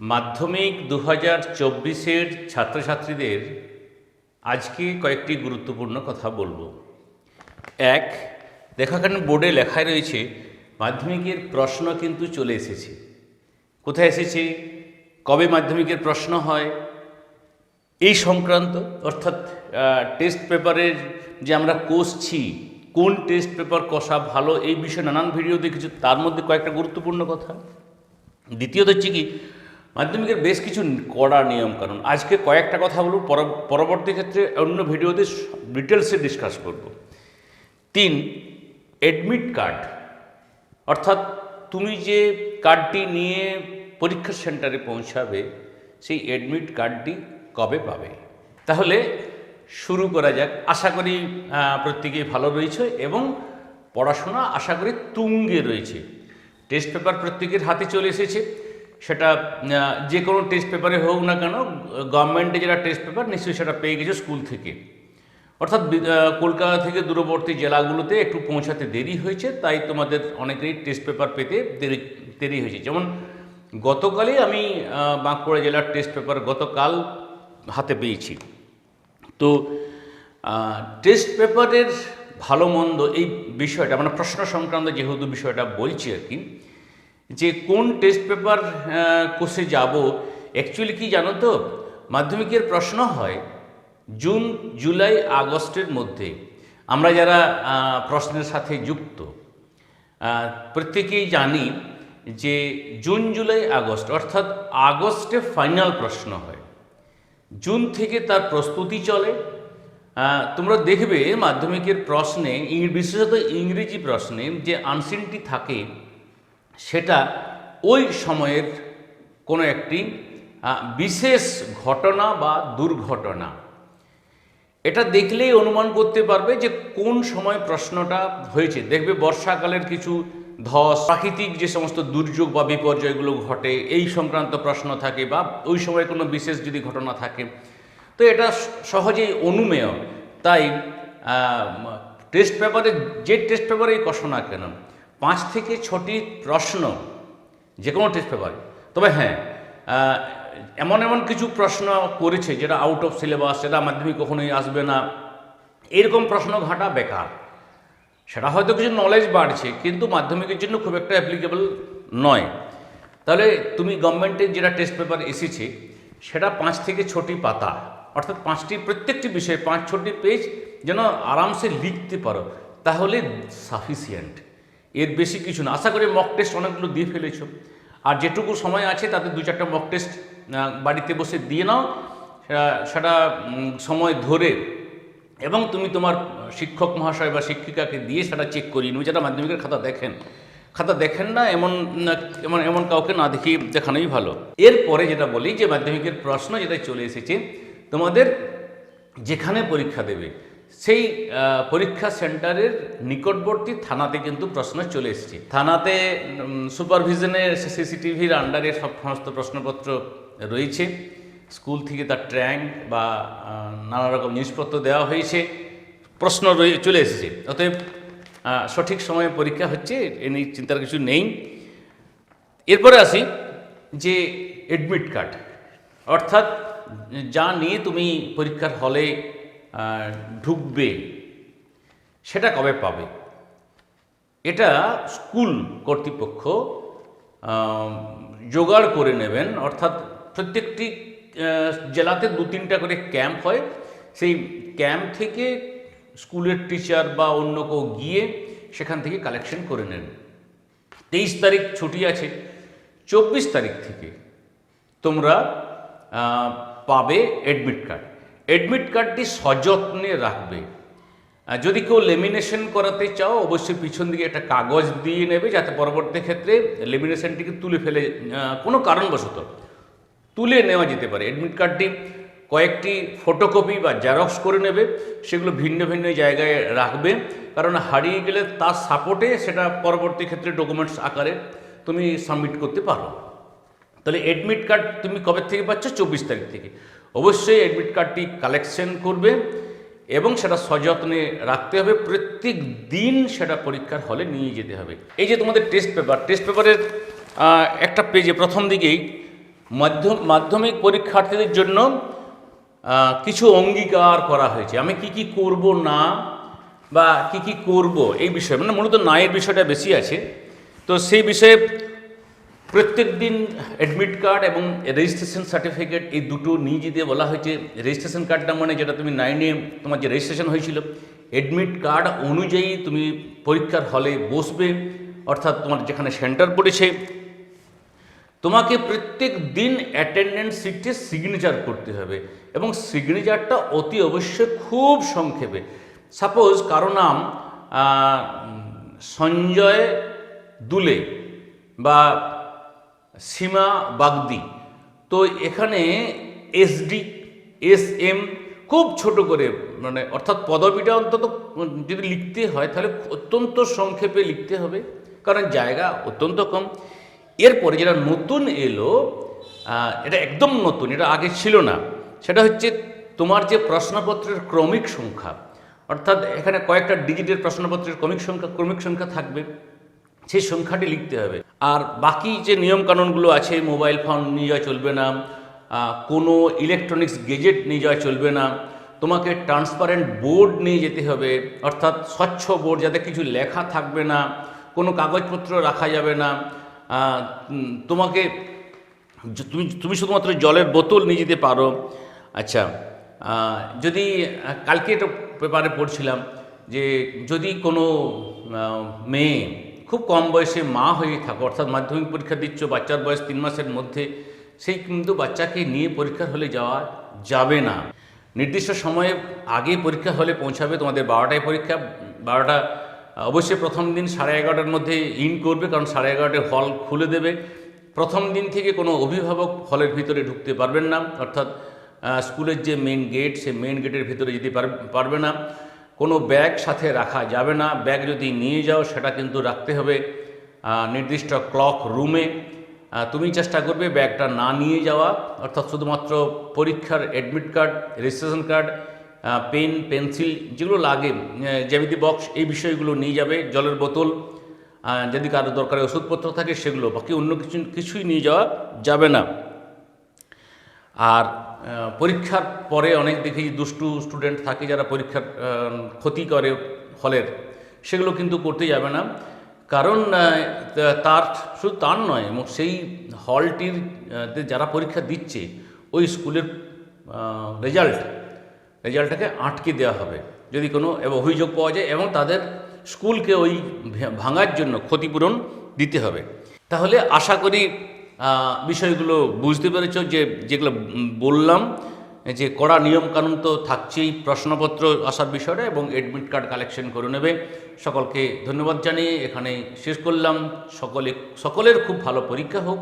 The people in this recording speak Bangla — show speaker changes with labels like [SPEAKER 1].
[SPEAKER 1] মাধ্যমিক দু হাজার চব্বিশের ছাত্রছাত্রীদের আজকে কয়েকটি গুরুত্বপূর্ণ কথা বলব। এক দেখো এখানে বোর্ডে লেখায় রয়েছে, মাধ্যমিকের প্রশ্ন কিন্তু চলে এসেছে। কোথায় এসেছে? কবে মাধ্যমিকের প্রশ্ন হয়? এই সংক্রান্ত, অর্থাৎ টেস্ট পেপারের যে আমরা কষছি কোন টেস্ট পেপার কষা ভালো, এই বিষয়ে নানান ভিডিও দেখেছি, তার মধ্যে কয়েকটা গুরুত্বপূর্ণ কথা। দ্বিতীয়ত হচ্ছে কি মাধ্যমিকের বেশ কিছু কড়া নিয়ম কারণ আজকে কয়েকটা কথা বলব, পর- পরবর্তী ক্ষেত্রে অন্য ভিডিওতে ডিটেলসে ডিসকাস করব। তিন অ্যাডমিট কার্ড অর্থাৎ তুমি যে কার্ডটি নিয়ে পরীক্ষা সেন্টারে পৌঁছাবে, সেই অ্যাডমিট কার্ডটি কবে পাবে? তাহলে শুরু করা যাক। আশা করি প্রত্যেকেই ভালো রয়েছে এবং পড়াশোনা আশা করি তুঙ্গে রয়েছে। টেস্ট পেপার প্রত্যেকের হাতে চলে এসেছে। সেটা যে কোনো টেস্ট পেপারে হোক না কেন গভর্নমেন্টে যেটা টেস্ট পেপার নিশ্চয়ই সেটা পেয়ে গেছে স্কুল থেকে। অর্থাৎ কলকাতা থেকে দূরবর্তী জেলাগুলোতে একটু পৌঁছাতে দেরি হয়েছে, তাই তোমাদের অনেকেরই টেস্ট পেপার পেতে দেরি দেরি হয়েছে। যেমন, গতকালই আমি বাঁকুড়া জেলার টেস্ট পেপার গতকাল হাতে পেয়েছি। তো টেস্ট পেপারের ভালো মন্দ এই বিষয়টা মানে প্রশ্ন সংক্রান্ত যেহেতু বিষয়টা বলছি আর কি যে কোন টেস্ট পেপার কোর্সে যাব অ্যাকচুয়ালি কি জানো তো? মাধ্যমিকের প্রশ্ন হয় জুন, জুলাই, আগস্টের মধ্যে। আমরা যারা প্রশ্নের সাথে যুক্ত প্রত্যেকেই জানি যে জুন, জুলাই, আগস্ট, অর্থাৎ আগস্টে ফাইনাল প্রশ্ন হয়। জুন থেকে তার প্রস্তুতি চলে। তোমরা দেখবে মাধ্যমিকের প্রশ্নে বিশেষত ইংরেজি প্রশ্নে যে আনসিনটি থাকে সেটা ওই সময়ের কোনো একটি বিশেষ ঘটনা বা দুর্ঘটনা। এটা দেখলেই অনুমান করতে পারবে যে কোন সময় প্রশ্নটা হয়েছে। দেখবে বর্ষাকালের কিছু ধস, প্রাকৃতিক যে সমস্ত দুর্যোগ বা বিপর্যয়গুলো ঘটে, এই সংক্রান্ত প্রশ্ন থাকে বা ওই সময় কোনো বিশেষ যদি ঘটনা থাকে। তো এটা সহজেই অনুমেয়। তাই টেস্ট পেপারে যে টেস্ট পেপারেই কষো না কেন পাঁচ থেকে ছটি প্রশ্ন যে কোনো টেস্ট পেপার তবে হ্যাঁ এমন এমন কিছু প্রশ্ন করেছে যেটা আউট অফ সিলেবাস সেটা মাধ্যমিক কখনোই আসবে না। এরকম প্রশ্ন ঘাটা বেকার। সেটা হয়তো কিছু নলেজ বাড়ছে, কিন্তু মাধ্যমিকের জন্য খুব একটা অ্যাপ্লিকেবল নয়। তাহলে তুমি গভর্নমেন্টের যেটা টেস্ট পেপার এসেছে, সেটা পাঁচ থেকে ছটি পাতা, অর্থাৎ পাঁচটি প্রত্যেকটি বিষয়ে পাঁচ ছটি পেজ যেন আরামসে লিখতে পারো, তাহলে সাফিসিয়েন্ট এর বেশি কিছু না। আশা করি মক টেস্ট অনেকগুলো দিয়ে ফেলেছো। আর যেটুকু সময় আছে, তাতে দু চারটা মক টেস্ট বাড়িতে বসে দিয়ে নাও। সেটা- সময় ধরে। এবং তুমি তোমার শিক্ষক মহাশয় বা শিক্ষিকাকে দিয়ে সেটা চেক করিয়ে নেবে যারা মাধ্যমিকের খাতা দেখেন খাতা দেখেন না, এমন এমন এমন কাউকে না দেখিয়ে দেখানোই ভালো। এরপরে যেটা বলি, যে মাধ্যমিকের প্রশ্ন যেটা চলে এসেছে, তোমাদের যেখানে পরীক্ষা দেবে সেই পরীক্ষা সেন্টারের নিকটবর্তী থানাতে কিন্তু প্রশ্ন চলে এসেছে। থানাতে সুপারভিশনের সিসিটিভির আন্ডারে সব সমস্ত প্রশ্নপত্র রয়েছে। স্কুল থেকে তার ট্র্যাঙ্ক বা নানা রকম জিনিসপত্র দেওয়া হয়েছে। প্রশ্ন রয়ে, চলে এসেছে। অতএব সঠিক সময়ে পরীক্ষা হচ্ছে এ নিয়ে চিন্তার কিছু নেই। এরপরে আসি যে অ্যাডমিট কার্ড অর্থাৎ যা নিয়ে তুমি পরীক্ষার হলে ঢুকবে, সেটা কবে পাবে? এটা স্কুল কর্তৃপক্ষ জোগাড় করে নেবেন। অর্থাৎ প্রত্যেকটি জেলাতে দু তিনটা করে ক্যাম্প হয়। সেই ক্যাম্প থেকে স্কুলের টিচার বা অন্য কেউ গিয়ে সেখান থেকে কালেকশন করে নেন। তেইশ তারিখ ছুটি আছে। চব্বিশ তারিখ থেকে তোমরা পাবে অ্যাডমিট কার্ড। অ্যাডমিট কার্ডটি সযত্নে রাখবে। যদি কেউ লেমিনেশন করাতে চাও, অবশ্যই পিছন দিকে একটা কাগজ দিয়ে নেবে, যাতে পরবর্তী ক্ষেত্রে লেমিনেশনটিকে তুলে ফেলে কোনো কারণবশত তুলে নেওয়া যেতে পারে। অ্যাডমিট কার্ডটি কয়েকটি ফটোকপি বা জেরক্স করে নেবে, সেগুলো ভিন্ন ভিন্ন জায়গায় রাখবে, কারণ হারিয়ে গেলে তার সাপোর্টে সেটা পরবর্তী ক্ষেত্রে ডকুমেন্টস আকারে তুমি সাবমিট করতে পারো। তাহলে অ্যাডমিট কার্ড তুমি কবে থেকে পাচ্ছ? চব্বিশ তারিখ থেকে। অবশ্যই অ্যাডমিট কার্ডটি কালেকশন করবে এবং সেটা সযত্নে রাখতে হবে। প্রত্যেক দিন সেটা পরীক্ষার হলে নিয়ে যেতে হবে। এই যে তোমাদের টেস্ট পেপার টেস্ট পেপারের একটা পেজে প্রথম দিকেই মাধ্যম, মাধ্যমিক পরীক্ষার্থীদের জন্য কিছু অঙ্গীকার করা হয়েছে। আমি কি কি করব না বা কি কি করব এই বিষয়ে মানে মূলত নায়ের বিষয়টা বেশি আছে। তো সেই বিষয়ে প্রত্যেক দিন অ্যাডমিট কার্ড এবং রেজিস্ট্রেশন সার্টিফিকেট এই দুটো নিয়ে যেতে বলা হয়েছে। রেজিস্ট্রেশন কার্ডটা মানে যেটা তুমি নাইনে তোমার যে রেজিস্ট্রেশন হয়েছিল অ্যাডমিট কার্ড অনুযায়ী তুমি পরীক্ষার হলে বসবে, অর্থাৎ তোমার যেখানে সেন্টার পড়েছে। তোমাকে প্রত্যেক দিন অ্যাটেন্ডেন্স সিটে সিগনেচার করতে হবে এবং সিগনেচারটা অতি অবশ্যই খুব সংক্ষেপে। সাপোজ কারও নাম সঞ্জয় দুলে বা সীমা বাগদি। তো এখানে এসডি এস এম খুব ছোট করে মানে অর্থাৎ পদবিটা অন্তত যদি লিখতে হয়, তাহলে অত্যন্ত সংক্ষেপে লিখতে হবে, কারণ জায়গা অত্যন্ত কম। এরপরে যেটা নতুন এলো এটা একদম নতুন, এটা আগে ছিল না, সেটা হচ্ছে তোমার যে প্রশ্নপত্রের ক্রমিক সংখ্যা, অর্থাৎ এখানে কয়েকটা ডিজিটের প্রশ্নপত্রের ক্রমিক সংখ্যা ক্রমিক সংখ্যা থাকবে। সেই সংখ্যাটি লিখতে হবে। আর বাকি যে নিয়মকানুনগুলো আছে, মোবাইল ফোন নিয়ে যাওয়া চলবে না কোনো ইলেকট্রনিক্স গেজেট নিয়ে যাওয়া চলবে না, তোমাকে ট্রান্সপারেন্ট বোর্ড নিয়ে যেতে হবে, অর্থাৎ স্বচ্ছ বোর্ড যাতে কিছু লেখা থাকবে না, কোনো কাগজপত্র রাখা যাবে না তোমাকে তুমি তুমি শুধুমাত্র জলের বোতল নিয়ে যেতে পারো। আচ্ছা যদি কালকে একটা পেপারে পড়ছিলাম যে যদি কোনো মেয়ে খুব কম বয়সে মা হয়ে থাকো, অর্থাৎ মাধ্যমিক পরীক্ষা দিচ্ছ, বাচ্চার বয়স তিন মাসের মধ্যে, সেই কিন্তু বাচ্চাকে নিয়ে পরীক্ষার হলে যাওয়া যাবে না। নির্দিষ্ট সময়ে আগে পরীক্ষা হলে পৌঁছাবে তোমাদের বারোটায় পরীক্ষা, বারোটা, অবশ্যই প্রথম দিন সাড়ে এগারোটার মধ্যে ইন করবে, কারণ সাড়ে এগারোটায় হল খুলে দেবে। প্রথম দিন থেকে কোনো অভিভাবক হলের ভিতরে ঢুকতে পারবেন না, অর্থাৎ স্কুলের যে মেন গেট সে মেন গেটের ভিতরে যেতে পার- পারবে না। কোনো ব্যাগ সাথে রাখা যাবে না। ব্যাগ যদি নিয়ে যাও, সেটা কিন্তু রাখতে হবে। নির্দিষ্ট ক্লক রুমে। তুমি চেষ্টা করবে ব্যাগটা না নিয়ে যাওয়া। অর্থাৎ শুধুমাত্র পরীক্ষার admit card, registration card pen, pencil যেগুলো লাগে জ্যামিতি বক্স, এই বিষয়গুলো নিয়ে যাবে। জলের বোতল যদি কারও দরকারে ওষুধপত্র থাকে, সেগুলো। বাকি অন্য কিছু, কিছুই নিয়ে যাওয়া যাবে না। আর পরীক্ষার পরে অনেক দেখি দুষ্টু স্টুডেন্ট থাকে যারা পরীক্ষার ক্ষতি করে হলের সেগুলো কিন্তু করতে যাবে না। কারণ তার শুধু তার নয়, এবং সেই হলটির যারা পরীক্ষা দিচ্ছে, ওই স্কুলের রেজাল্ট রেজাল্টটাকে আটকে দেওয়া হবে। যদি কোনো অভিযোগ পাওয়া যায় এবং তাদের স্কুলকে ওই ভাঙার জন্য ক্ষতিপূরণ দিতে হবে। তাহলে আশা করি বিষয়গুলো বুঝতে পেরেছ যে যেগুলো বললাম, যে কড়া নিয়মকানুন তো থাকছেই প্রশ্নপত্র আসার বিষয়টা এবং অ্যাডমিট কার্ড কালেকশন করে নেবে। সকলকে ধন্যবাদ জানিয়ে এখানে শেষ করলাম। সকলে, সকলের খুব ভালো পরীক্ষা হোক।